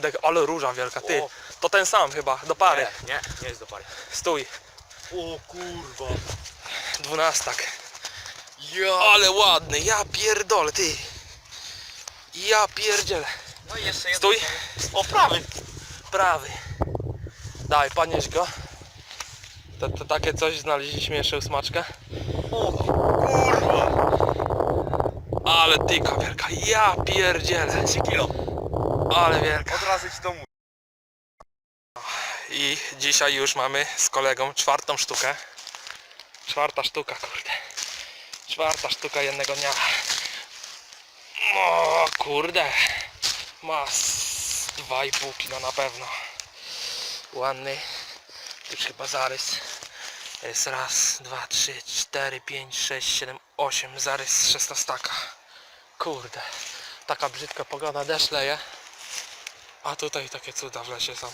Tak, ale róża wielka, ty. O. To ten sam chyba, do pary. Nie, nie, nie jest do pary. Stój. O kurwa. Dwunastak. Ja. Ale ładny, ja pierdolę, ty. Ja pierdzielę. No i jeszcze jeden. Stój. O prawy. Prawy. Daj, podnieś go. To, to takie coś znaleźliśmy jeszcze u smaczka. O kurwa. Ale tyka wielka, ja pierdzielę. 3 kilo. Ale wielka. Od razu ci to mówię. I dzisiaj już mamy z kolegą czwartą sztukę. Czwarta sztuka, kurde. Czwarta sztuka jednego dnia. O kurde. Ma z 2,5 kilo na pewno. Ładny. Już chyba zarys. Jest raz, dwa, trzy, cztery, pięć, sześć, siedem, osiem. Zarys 16 Kurde. Taka brzydka pogoda, deszcz leje. A tutaj takie cuda w lesie są.